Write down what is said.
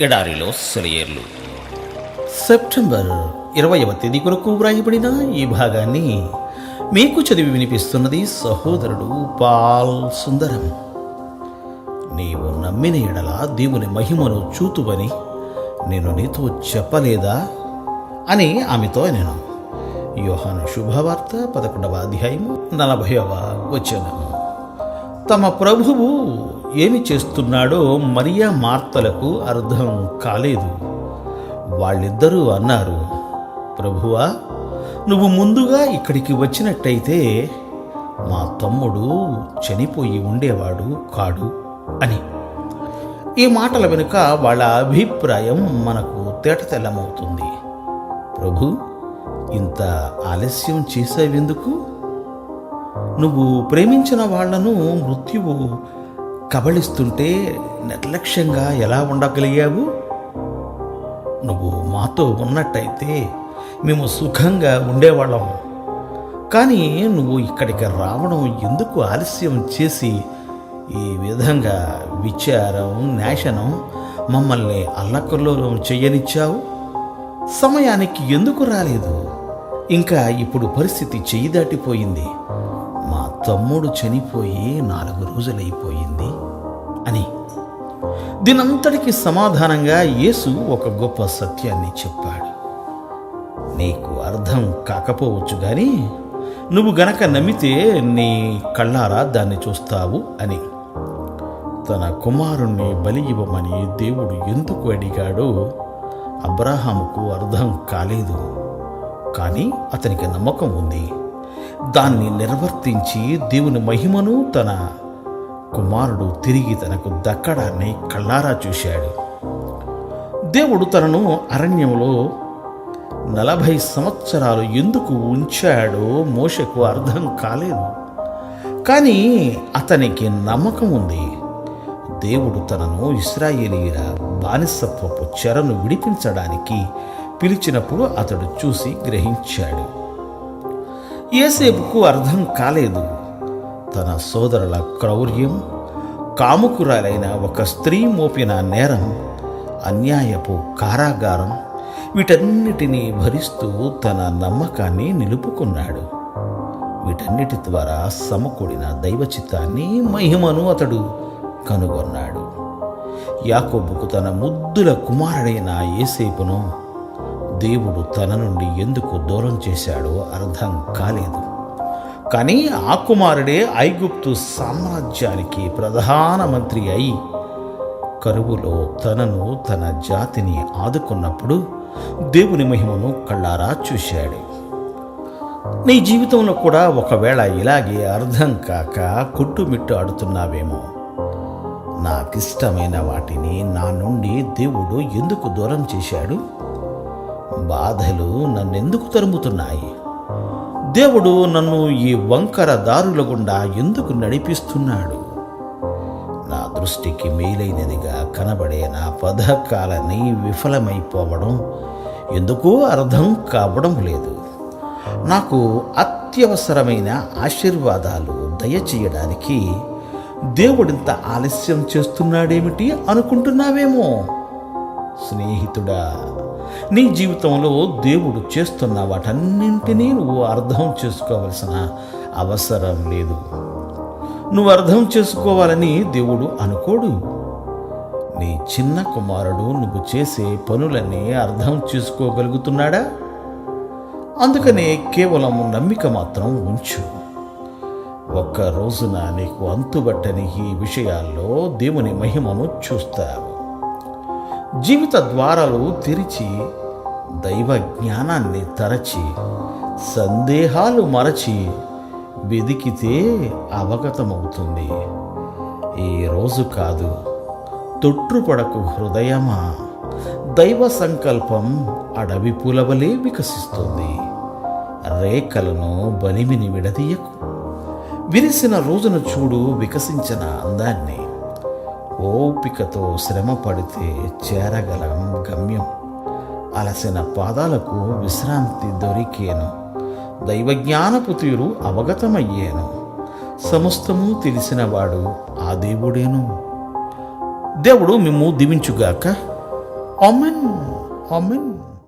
ఎడారిలో సెలయేర్లు. సెప్టెంబర్ ఇరవైవ తేదీ కొరకు వ్రాయబడిన ఈ భాగాన్ని మీకు చదివి వినిపిస్తున్నది సహోదరుడు పాల్ సుందరం. నీవు నమ్మిన ఎడల దేవుని మహిమను చూతువని నేను నీతో చెప్పలేదా అని ఆమెతో నేను యోహాను శుభవార్త పదకొండవ అధ్యాయము నలభైవ వచనము. తమ ప్రభువు ఏమి చేస్తున్నాడో మరియా మార్తలకు అర్థం కాలేదు. వాళ్ళిద్దరూ అన్నారు ప్రభువా నువ్వు ముందుగా ఇక్కడికి వచ్చినట్టయితే మా తమ్ముడు చనిపోయి ఉండేవాడు కాడు అని. ఈ మాటల వెనుక వాళ్ళ అభిప్రాయం మనకు తేటతెల్లమవుతుంది. ప్రభు ఇంత ఆలస్యం చేసేవెందుకు? నువ్వు ప్రేమించిన వాళ్ళను మృత్యువు కబళిస్తుంటే నిర్లక్ష్యంగా ఎలా ఉండగలిగావు? నువ్వు మాతో ఉన్నట్టయితే మేము సుఖంగా ఉండేవాళ్ళం. కానీ నువ్వు ఇక్కడికి రావడం ఎందుకు ఆలస్యం చేసి ఈ విధంగా విచారం నాశనం మమ్మల్ని అల్లకల్లోలం చేయనిచ్చావు? సమయానికి ఎందుకు రాలేదు? ఇంకా ఇప్పుడు పరిస్థితి చెయ్యి దాటిపోయింది. తమ్ముడు చనిపోయి నాలుగు రోజులైపోయింది అని. దీనంతటికి సమాధానంగా యేసు ఒక గొప్ప సత్యాన్ని చెప్పాడు. నీకు అర్థం కాకపోవచ్చు కానీ నువ్వు గనక నమ్మితే నీ కళ్ళారా దాన్ని చూస్తావు అని. తన కుమారుణ్ణి బలి ఇవ్వమని దేవుడు ఎందుకు అడిగాడో అబ్రహాముకు అర్థం కాలేదు. కానీ అతనికి నమ్మకం ఉంది. దాన్ని నిర్వర్తించి దేవుని మహిమను తన కుమారుడు తిరిగి తనకు దక్కడాన్ని కళ్ళారా చూశాడు. దేవుడు తనను అరణ్యంలో నలభై సంవత్సరాలు ఎందుకు ఉంచాడో మోషకు అర్థం కాలేదు. కానీ అతనికి నమ్మకం ఉంది. దేవుడు తనను ఇస్రాయేలీల బానిసత్వపు చెరను విడిపించడానికి పిలిచినప్పుడు అతడు చూసి గ్రహించాడు. ఏసేపుకు అర్థం కాలేదు. తన సోదరుల క్రౌర్యం కాముకురాలైన ఒక స్త్రీ మోపిన నేరం అన్యాయపు కారాగారం వీటన్నిటినీ భరిస్తూ తన నమ్మకాన్ని నిలుపుకున్నాడు. వీటన్నిటి ద్వారా సమకూడిన దైవచిత్తాన్ని మహిమను అతడు కనుగొన్నాడు. యాకోబుకు తన ముద్దుల కుమారుడైన ఏసేపును దేవుడు తన నుండి ఎందుకు దూరం చేశాడో అర్థం కాలేదు. కానీ ఆ కుమారుడే ఐగుప్తు సామ్రాజ్యానికి ప్రధానమంత్రి అయి కరువులో తనను తన జాతిని ఆదుకున్నప్పుడు దేవుని మహిమను కళ్ళారా చూశాడు. నీ జీవితంలో కూడా ఒకవేళ ఇలాగే అర్థం కాక కొట్టుమిట్టు ఆడుతున్నావేమో. నాకిష్టమైన వాటిని నా నుండి దేవుడు ఎందుకు దూరం చేశాడు? బాధలు నన్నెందుకు తరుముతున్నాయి? దేవుడు నన్ను ఈ వంకర దారుల గుండా ఎందుకు నడిపిస్తున్నాడు? నా దృష్టికి మేలైనదిగా కనబడే నా పథకాలని విఫలమైపోవడం ఎందుకో అర్థం కావడం లేదు. నాకు అత్యవసరమైన ఆశీర్వాదాలు దయచేయడానికి దేవుడింత ఆలస్యం చేస్తున్నాడేమిటి అనుకుంటున్నావేమో? స్నేహితుడా నీ జీవితంలో దేవుడు చేస్తున్న వాటన్నింటినీ నువ్వు అర్థం చేసుకోవలసిన అవసరం లేదు. నువ్వు అర్థం చేసుకోవాలని దేవుడు అనుకోడు. నీ చిన్న కుమారుడు నువ్వు చేసే పనులన్నీ అర్థం చేసుకోగలుగుతున్నాడా? అందుకనే కేవలం నమ్మిక మాత్రం ఉంచు. ఒక్క రోజున నీకు అంతుబట్టని ఈ విషయాల్లో దేవుని మహిమను చూస్తావు. జీవిత ద్వారాలు తెరిచి దైవ జ్ఞానాన్ని తరచి సందేహాలు మరచి వెదికితే అవగతమవుతుంది. ఈరోజు రోజు కాదు. తొట్టుపడకు హృదయమా? దైవ సంకల్పం అడవి పులవలే వికసిస్తుంది. రేఖలను బలిమిని విడదీయకు. విరిసిన రోజున చూడు వికసించిన అందాన్ని. ఓపికతో శ్రమ పడితే చేరగలం గమ్యం. అలసిన పాదాలకు విశ్రాంతి దొరికేను. దైవజ్ఞానపు తీరు అవగతమయ్యేను. సమస్తము తెలిసినవాడు ఆ దేవుడేను. దేవుడు మేము దీవించుగాక. Amen amen